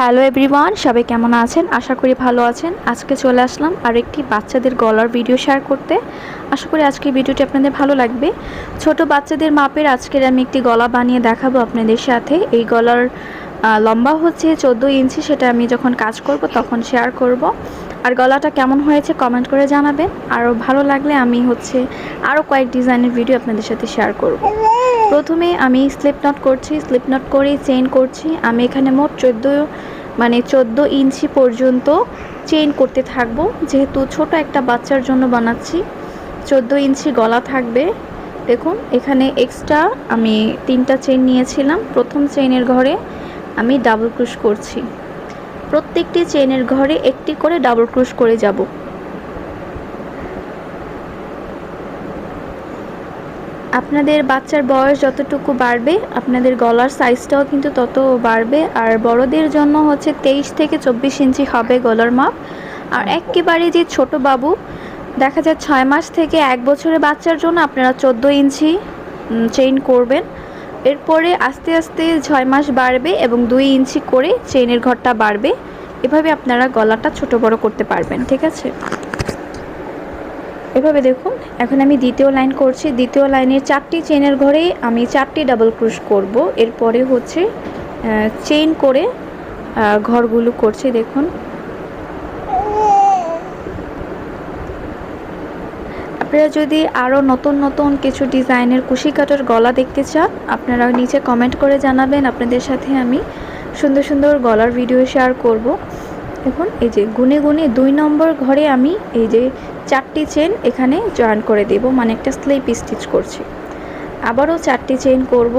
Hello everyone সবাই কেমন আছেন? আশা করি ভালো আছেন। আজকে চলে আসলাম আর একটি বাচ্চাদের গলার ভিডিও শেয়ার করতে। আশা করি আজকের ভিডিওটি আপনাদের ভালো লাগবে। ছোট বাচ্চাদের মাপের আজকের আমি একটি গলা বানিয়ে দেখাবো আপনাদের সাথে। এই গলার লম্বা হচ্ছে চোদ্দ ইঞ্চি। সেটা আমি যখন কাজ করব, তখন শেয়ার করব। আর গলাটা কেমন হয়েছে কমেন্ট করে জানাবেন। আরও ভালো লাগলে আমি হচ্ছে আরও কয়েক ডিজাইনের ভিডিও আপনাদের সাথে শেয়ার করব। প্রথমে আমি স্লিপ নট করছি স্লিপ নট করে চেইন করছি। আমি এখানে মোট চোদ্দ মানে চোদ্দ ইঞ্চি পর্যন্ত চেইন করতে থাকব। যেহেতু ছোট একটা বাচ্চার জন্য বানাচ্ছি, চোদ্দ ইঞ্চি গলা থাকবে। দেখুন, এখানে এক্সট্রা আমি তিনটা চেইন নিয়েছিলাম। প্রথম চেইনের ঘরে আমি ডাবল ক্রুশ করছি। প্রত্যেকটি চেইনের ঘরে একটি করে ডাবল ক্রুশ করে যাব। আপনাদের বাচ্চার বয়স যতটুকু বাড়বে, আপনাদের গলার সাইজটাও কিন্তু তত বাড়বে, আর বড়দের জন্য হচ্ছে তেইশ থেকে চব্বিশ ইঞ্চি হবে গলার মাপ। আর একেবারে যে ছোট বাবু, দেখা যায় ছয় মাস থেকে এক বছরের বাচ্চার জন্য আপনারা চোদ্দ ইঞ্চি চেইন করবেন। এরপরে আস্তে আস্তে ছয় মাস বাড়বে এবং দুই ইঞ্চি করে চেইনের ঘরটা বাড়বে। এভাবে আপনারা গলাটা ছোট বড় করতে পারবেন, ঠিক আছে? এভাবে দেখুন, এখন আমি দ্বিতীয় লাইন করছি। দ্বিতীয় লাইনের চারটি চেনের ঘরে আমি চারটি ডাবল ক্রুশ করব। এরপরে হচ্ছে চেইন করে ঘরগুলো করছি, দেখুন। আপনারা যদি আরও নতুন নতুন কিছু ডিজাইনের কুশি কাটার গলা দেখতে চান, আপনারা নিচে কমেন্ট করে জানাবেন। আপনাদের সাথে আমি সুন্দর সুন্দর গলার ভিডিও শেয়ার করব। এখন এই যে গুনে গুনে দুই নম্বর ঘরে আমি এই যে চারটি চেন এখানে জয়েন করে দেব মানে একটা স্লিপ স্টিচ করছি। আবারও চারটি চেন করব।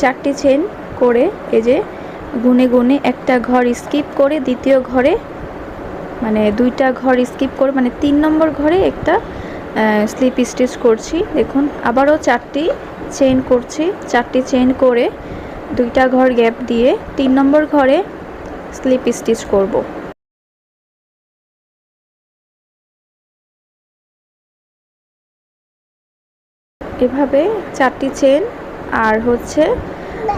চারটি চেন করে এই যে গুনে গুনে একটা ঘর স্কিপ করে দ্বিতীয় ঘরে মানে দুইটা ঘর স্কিপ করে মানে তিন নম্বর ঘরে একটা স্লিপ স্টিচ করছি। দেখুন, আবারও চারটি চেন করছি। চারটি চেন করে দুইটা ঘর গ্যাপ দিয়ে তিন নম্বর ঘরে স্লিপ স্টিচ করব। এভাবে চারটি চেন আর হচ্ছে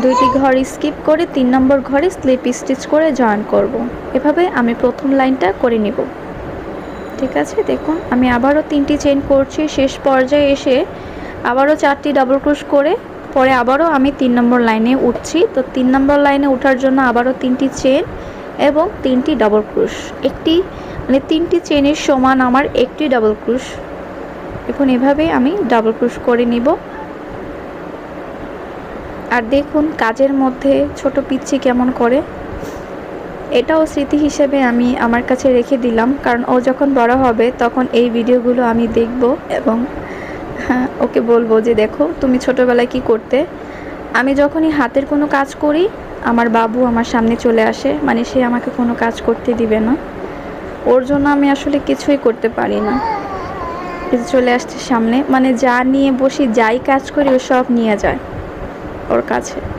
দুইটি ঘর স্কিপ করে তিন নম্বর ঘরে স্লিপ স্টিচ করে জয়েন করব। এভাবে আমি প্রথম লাইনটা করে নিব। ঠিক আছে? দেখুন, আমি আবারও তিনটি চেন করছি। শেষ পর্যায়ে এসে আবারও চারটি ডাবল ক্রুশ করে, পরে আবারও আমি তিন নম্বর লাইনে উঠছি। তো তিন নম্বর লাইনে ওঠার জন্য আবারও তিনটি চেন এবং তিনটি ডাবল ক্রুশ একটি মানে তিনটি চেনের সমান আমার একটি ডাবল ক্রুশ এখন এভাবে আমি ডাবল ক্রুশ করে নিব। আর দেখুন, কাজের মধ্যে ছোট পিচ্ছি কেমন করে? এটাও স্মৃতি হিসেবে আমি আমার কাছে রেখে দিলাম কারণ ও যখন বড় হবে তখন এই ভিডিওগুলো আমি দেখব এবং হ্যাঁ, ওকে বলব যে দেখো তুমি ছোটবেলায় কি করতে। আমি যখনই হাতের কোনো কাজ করি আমার বাবু আমার সামনে চলে আসে মানে সে আমাকে কোনো কাজ করতে দিবে না। ওর জন্য আমি আসলে কিছুই করতে পারি না। চলে আসছে সামনে মানে যা নিয়ে বসি যাই কাজ করি ও সব নিয়ে যায় ওর কাছে।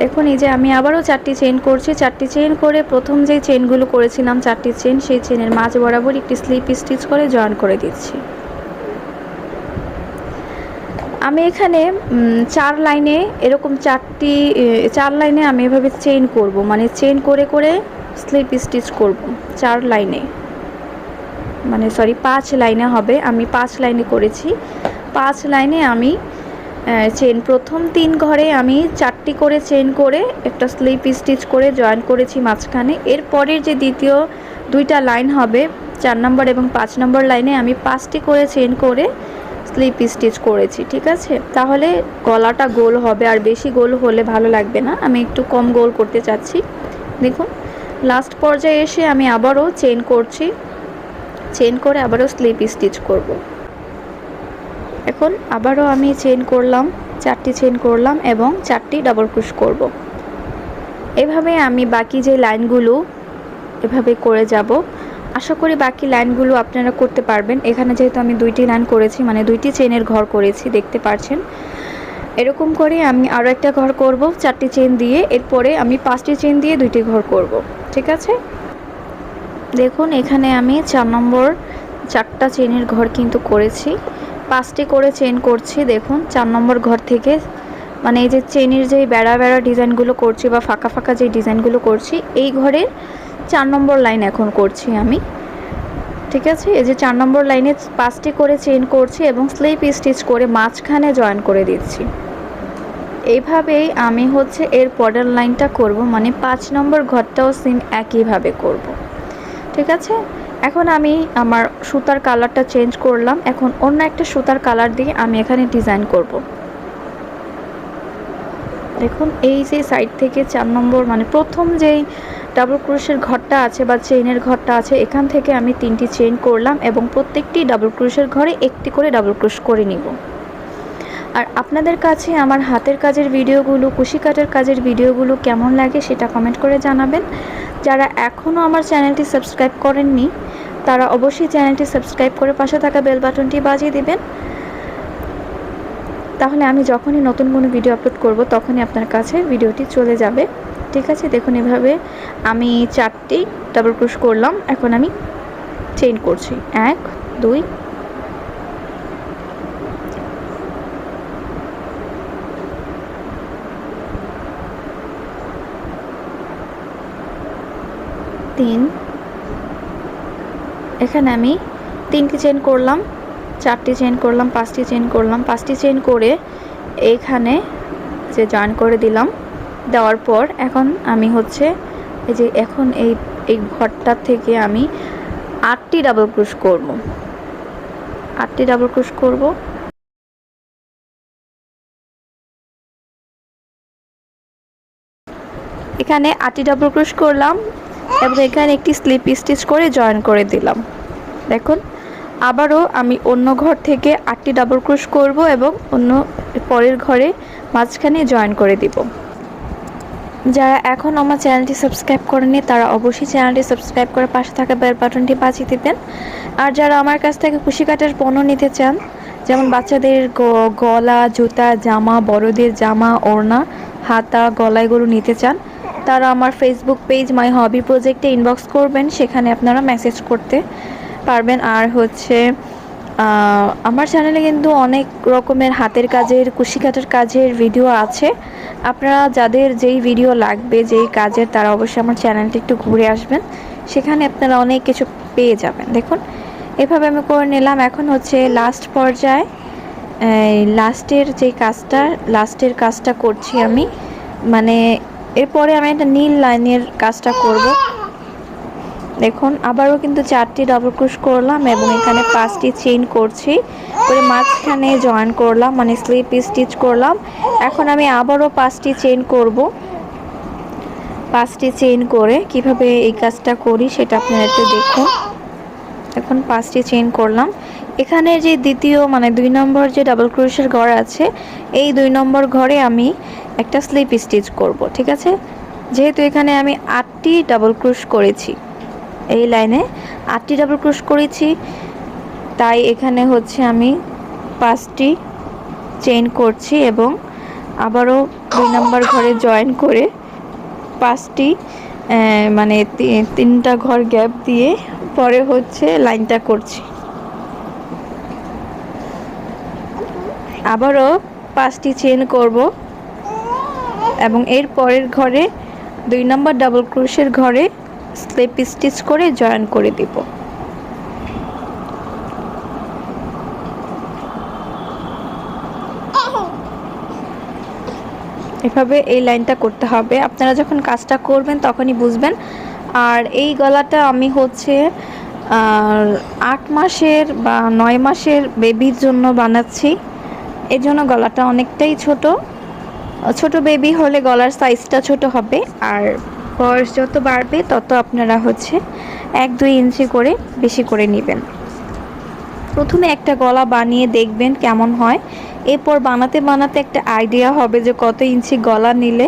দেখুন, এই যে আমি আবারও চারটি চেন করছি। চারটি চেন করে প্রথম যে চেনগুলো করেছিলাম, চারটি চেন সেই চেনের মাঝ বরাবর একটি স্লিপ স্টিচ করে জয়েন করে দিচ্ছি। আমি এখানে চার লাইনে এরকম চারটি চার লাইনে আমি এভাবে চেন করব। মানে চেন করে করে স্লিপ স্টিচ করব চার লাইনে মানে সরি পাঁচ লাইনে হবে। আমি পাঁচ লাইনে করেছি। পাঁচ লাইনে আমি চেন প্রথম তিন ঘরে আমি চারটি করে চেন করে একটা স্লিপ স্টিচ করে জয়েন করেছি মাঝখানে। এর পরের যে দ্বিতীয় দুইটা লাইন হবে, চার নম্বর এবং পাঁচ নম্বর লাইনে আমি পাঁচটি করে চেন করে স্লিপ স্টিচ করেছি, ঠিক আছে? তাহলে গলাটা গোল হবে, আর বেশি গোল হলে ভালো লাগবে না। আমি একটু কম গোল করতে চাচ্ছি। দেখুন লাস্ট পর্যায়ে এসে আমি আবারও চেন করছি। চেন করে আবারও স্লিপ স্টিচ করব। এখন আবারও আমি চেন করলাম, চারটি চেন করলাম এবং চারটি ডাবল ক্রুশ করব। এভাবে আমি বাকি যে লাইনগুলো এভাবে করে যাব। আশা করি বাকি লাইনগুলো আপনারা করতে পারবেন। এখানে যেহেতু আমি দুইটি লাইন করেছি মানে দুইটি চেনের ঘর করেছি, দেখতে পারছেন। এরকম করে আমি আরও একটা ঘর করব, চারটি চেন দিয়ে। এরপরে আমি পাঁচটি চেন দিয়ে দুইটি ঘর করব। ঠিক আছে? দেখুন, এখানে আমি চার নম্বর চারটা চেনের ঘর কিন্তু করেছি। পাঁচটি করে চেন করছি, দেখুন, চার নম্বর ঘর থেকে। মানে এই যে চেনের যে বেড়া বেড়া ডিজাইনগুলো করছি বা ফাঁকা ফাঁকা যে ডিজাইনগুলো করছি, এই ঘরের চার নম্বর লাইন এখন করছি আমি। ঠিক আছে? এই যে চার নম্বর লাইনে পাঁচটি করে চেন করছি এবং স্লিপ স্টিচ করে মাঝখানে জয়েন করে দিচ্ছি। এইভাবেই আমি হচ্ছে এর পরের লাইনটা করব মানে পাঁচ নম্বর ঘরটাও সেম একইভাবে করব। ঠিক আছে? এখন আমি আমার সুতার কালারটা চেঞ্জ করলাম। এখন অন্য একটা সুতার কালার দিয়ে আমি এখানে ডিজাইন করব। দেখুন, এই যে সাইড থেকে চার নম্বর মানে প্রথম যেই ডাবল ক্রুশের ঘরটা আছে বা চেইনের ঘরটা আছে, এখান থেকে আমি তিনটি চেইন করলাম এবং প্রত্যেকটি ডাবল ক্রুশের ঘরে একটি করে ডাবল ক্রুশ করে নিব। আর আপনাদের কাছে আমার হাতের কাজের ভিডিওগুলো, কুশি কাটের কাজের ভিডিওগুলো কেমন লাগে সেটা কমেন্ট করে জানাবেন। যারা এখনও আমার চ্যানেলটি সাবস্ক্রাইব করেননি, তারা অবশ্যই চ্যানেলটি সাবস্ক্রাইব করে পাশে থাকা বেল বাটনটি বাজিয়ে দিবেন। তাহলে আমি যখনই নতুন কোনো ভিডিও আপলোড করব, তখনই আপনার কাছে ভিডিওটি চলে যাবে। ঠিক আছে? দেখুন এভাবে আমি চারটি ডাবল ক্রুশ করলাম, এখন আমি চেইন করছি। এক, দুই তিন। এখানে আমি তিনটি চেন করলাম, চারটি চেন করলাম, পাঁচটি চেন করলাম। পাঁচটি চেন করে এইখানে যে জয়েন করে দিলাম, দেওয়ার পর এখন আমি হচ্ছে এই যে এখন এই এই ঘরটার থেকে আমি আটটি ডাবল ক্রুশ করব। আটটি ডাবল ক্রুশ করব। এখানে আটটি ডাবল ক্রুশ করলাম এবং এখানে একটি স্লিপ স্টিচ করে জয়েন করে দিলাম। দেখুন, আবারও আমি অন্য ঘর থেকে আটটি ডাবল ক্রুশ করব এবং অন্য পরের ঘরে মাঝখানে জয়েন করে দিব। যারা এখন আমার চ্যানেলটি সাবস্ক্রাইব করেনি তারা অবশ্যই চ্যানেলটি সাবস্ক্রাইব করে পাশে থাকা বেল বাটনটি বাজিয়ে দিবেন। আর যারা আমার কাছ থেকে খুশি কাটার পণ্য নিতে চান, যেমন বাচ্চাদের গলা, জুতা, জামা, বড়দের জামা, ওড়না, হাতা গলায়গুলো নিতে চান তারা আমার ফেসবুক পেজ মাই হবি প্রজেক্টে ইনবক্স করবেন, সেখানে আপনারা মেসেজ করতে পারবেন। আর হচ্ছে আমার চ্যানেলে কিন্তু অনেক রকমের হাতের কাজের, কুশিকাটের কাজের ভিডিও আছে। আপনারা যাদের যেই ভিডিও লাগবে, যেই কাজের, তারা অবশ্যই আমার চ্যানেলটি একটু ঘুরে আসবেন। সেখানে আপনারা অনেক কিছু পেয়ে যাবেন। দেখুন, এভাবে আমি করে নিলাম। এখন হচ্ছে লাস্ট পর্যায়ে লাস্টের যে কাজটা লাস্টের কাজটা করছি আমি। মানে এরপরে আমি একটা নীল লাইনের কাজটা করব। দেখুন, আবারও কিন্তু চারটি ডাবল ক্রুশ করলাম এবং এখানে পাঁচটি চেইন করছি। করে মাঝখানে জয়েন করলাম মানে স্লিপ স্টিচ করলাম। এখন আমি আবারও পাঁচটি চেইন করব। পাঁচটি চেইন করে কীভাবে এই কাজটা করি সেটা আপনারা একটু দেখুন। এখন পাঁচটি চেইন করলাম। এখানে যে দ্বিতীয় মানে দুই নম্বর যে ডাবল ক্রুশের ঘর আছে, এই দুই নম্বর ঘরে আমি একটা স্লিপ স্টিচ করব, ঠিক আছে? যেহেতু এখানে আমি আটটি ডাবল ক্রুশ করেছি, এই লাইনে আটটি ডাবল ক্রুশ করেছি, তাই এখানে হচ্ছে আমি পাঁচটি চেইন করছি এবং আবারও দুই নম্বর ঘরে জয়েন করে পাঁচটি মানে তিনটা ঘর গ্যাপ দিয়ে পরে হচ্ছে লাইনটা করছি। আবারও পাঁচটি চেন করব এবং এর পরের ঘরে দুই নম্বর ডাবল ক্রোশের ঘরে স্লিপ স্টিচ করে জয়েন করে দিব। এভাবে এই লাইনটা করতে হবে। আপনারা যখন কাজটা করবেন তখনই বুঝবেন। আর এই গলাটা আমি হচ্ছে আট মাসের বা নয় মাসের বেবির জন্য বানাচ্ছি। এর জন্য গলাটা অনেকটাই ছোট। ছোট বেবি হলে গলার সাইজটা ছোট হবে, আর বয়স যত বাড়বে তত আপনারা হচ্ছে এক দুই ইঞ্চি করে বেশি করে নেবেন। প্রথমে একটা গলা বানিয়ে দেখবেন কেমন হয়। এরপর বানাতে বানাতে একটা আইডিয়া হবে যে কত ইঞ্চি গলা নিলে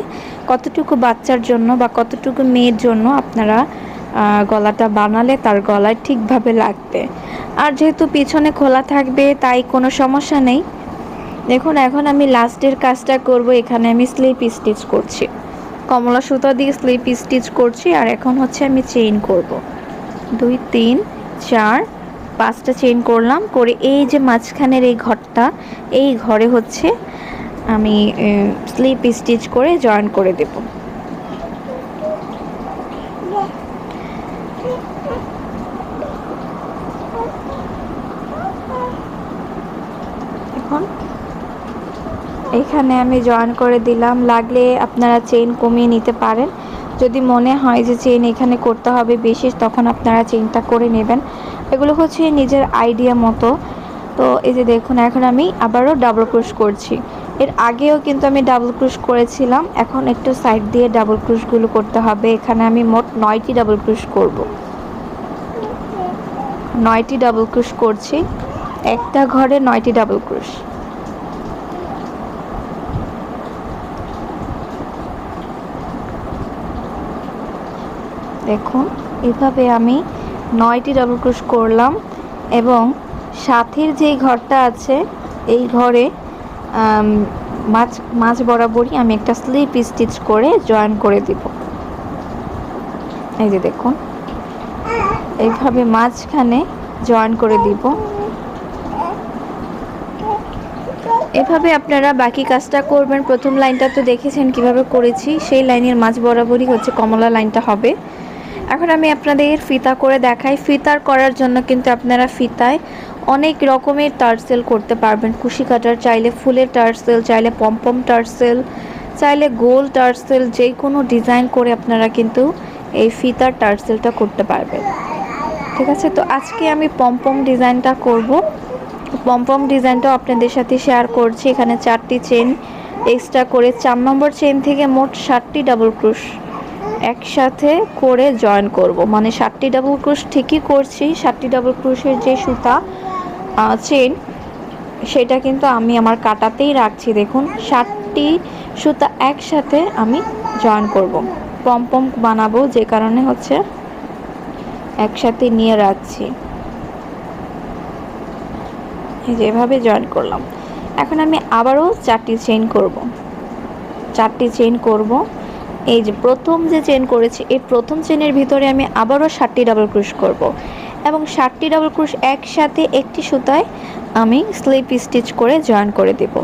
কতটুকু বাচ্চার জন্য বা কতটুকু মেয়ের জন্য আপনারা গলাটা বানালে তার গলায় ঠিকভাবে লাগবে। আর যেহেতু পিছনে খোলা থাকবে, তাই কোনো সমস্যা নেই। দেখুন, এখন আমি লাস্টের কাজটা করব। এখানে আমি স্লিপ স্টিচ করছি। কমলা সুতা দিয়ে স্লিপ স্টিচ করছি আর এখন হচ্ছে আমি চেইন করব। দুই, তিন, চার, পাঁচটা চেইন করলাম। করে এই যে মাঝখানের এই ঘরটা, এই ঘরে হচ্ছে আমি স্লিপ স্টিচ করে জয়েন করে দেব এখন এখানে আমি জয়েন করে দিলাম। লাগলে আপনারা চেইন কমিয়ে নিতে পারেন। যদি মনে হয় যে চেইন এখানে করতে হবে বেশি, তখন আপনারা চেইনটা করে নেবেন। এগুলো হচ্ছে নিজের আইডিয়া মতো। তো এই যে দেখুন, এখন আমি আবারও ডাবল ক্রুশ করছি। এর আগেও কিন্তু আমি ডাবল ক্রুশ করেছিলাম। এখন একটু সাইড দিয়ে ডাবল ক্রুশগুলো করতে হবে। এখানে আমি মোট নয়টি ডাবল ক্রুশ করব। নয়টি ডাবল ক্রুশ করছি। একটা ঘরে নয়টি ডাবল ক্রুশ দেখুন, এভাবে আমি নয়টি ডাবল ক্রুশ করলাম এবং সাথের যেই ঘরটা আছে, এই ঘরে মাছ মাছ বরাবরই আমি একটা স্লিপ স্টিচ করে জয়েন করে দিব। এই যে দেখুন, এইভাবে মাঝখানে জয়েন করে দিব। এভাবে আপনারা বাকি কাজটা করবেন। প্রথম লাইনটা তো দেখেছেন কীভাবে করেছি, সেই লাইনের মাঝ বরাবরই হচ্ছে কমলা লাইনটা হবে। এখন আমি আপনাদের ফিতা করে দেখাই। ফিতার করার জন্য কিন্তু আপনারা ফিতায় অনেক রকমের টার্সেল করতে পারবেন। কুশি কাটার চাইলে ফুলের টার্সেল, চাইলে পম্পম টার্সেল, চাইলে গোল টার্সেল যে কোনো ডিজাইন করে আপনারা কিন্তু এই ফিতার টার্সেলটা করতে পারবেন। ঠিক আছে? তো আজকে আমি পম্পম ডিজাইনটা করব। পম্পম ডিজাইনটাও আপনাদের সাথে শেয়ার করছি। এখানে চারটি চেন এক্সট্রা করে, চার নম্বর চেন থেকে মোট ষাটটি ডাবল ক্রুশ। একসাথে করে জয়েন করব। মানে ষাটটি ডাবল ক্রুশ ঠিকই করছি ষাটটি ডাবল ক্রুশের যে সুতা চেন সেটা কিন্তু আমি আমার কাটাতেই রাখছি। দেখুন ষাটটি সুতা একসাথে আমি জয়েন করব। পম পম বানাবো, যে কারণে হচ্ছে একসাথে নিয়ে রাখছি। যেভাবে জয়েন করলাম। এখন আমি আবারও চারটি চেইন করব। চারটি চেইন করব। এই যে প্রথম যে চেন করেছি, এই প্রথম চেনের ভিতরে আমি আবারও ষাটটি ডাবল ক্রুশ করব। এবং ষাটটি ডাবল ক্রুশ একসাথে একটি সুতায় আমি স্লিপ স্টিচ করে জয়েন করে দেব।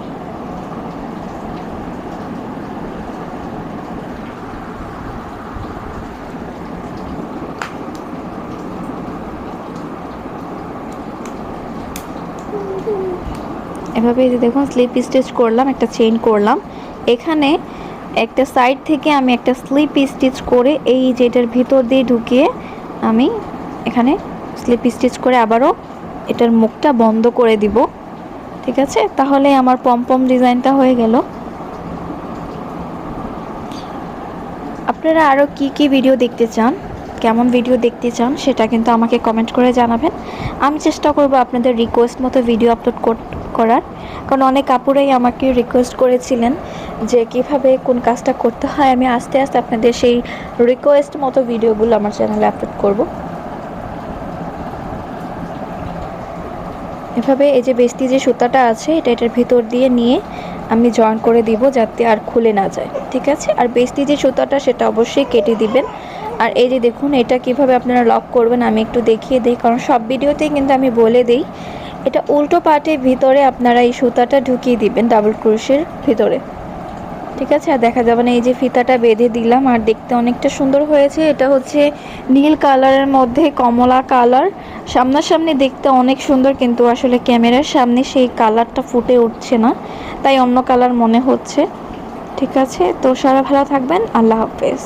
এভাবে দেখুন স্লিপ স্টিচ করলাম, একটা চেইন করলাম। এখানে একটা সাইড থেকে আমি একটা স্লিপ স্টিচ করে এই যেটার ভিতর দিয়ে ঢুকিয়ে আমি এখানে স্লিপ স্টিচ করে আবারও এটার মুখটা বন্ধ করে দিব। ঠিক আছে? তাহলে আমার পমপম ডিজাইনটা হয়ে গেল। আপনারা আরও কি কি ভিডিও দেখতে চান? কেমন ভিডিও দেখতে চান? সেটা কিন্তু আমাকে কমেন্ট করে জানাবেন। আমি চেষ্টা করব আপনাদের রিকোয়েস্ট মতো ভিডিও আপলোড করার। কারণ অনেক কাপুরাই আমাকে রিকোয়েস্ট করেছিলেন যে কীভাবে কোন কাজটা করতে হয়। আমি আস্তে আস্তে আপনাদের সেই রিকোয়েস্ট মতো ভিডিওগুলো আমার চ্যানেলে আপলোড করব। এভাবে এই যে বেস্তি যে সুতাটা আছে, এটা এটার ভিতর দিয়ে নিয়ে আমি জয়েন করে দিব যাতে আর খুলে না যায়। ঠিক আছে? আর বেস্তি যে সুতাটা, সেটা অবশ্যই কেটে দিবেন। আর এই যে দেখুন, এটা কীভাবে আপনারা লক করবেন, আমি একটু দেখিয়ে দিই। কারণ সব ভিডিওতেই কিন্তু আমি বলে দিই এটা উল্টো পাটের ভিতরে আপনারা এই সুতাটা ঢুকিয়ে দিবেন ডাবল ক্রুশের ভিতরে। ঠিক আছে? আর দেখা যাবে না, এই যে ফিতাটা বেঁধে দিলাম, আর দেখতে অনেকটা সুন্দর হয়েছে। এটা হচ্ছে নীল কালারের মধ্যে কমলা কালার সামনাসামনি দেখতে অনেক সুন্দর, কিন্তু আসলে ক্যামেরার সামনে সেই কালারটা ফুটে উঠছে না। তাই অন্য কালার মনে হচ্ছে। ঠিক আছে? তো সারা ভালো থাকবেন। আল্লাহ হাফেজ।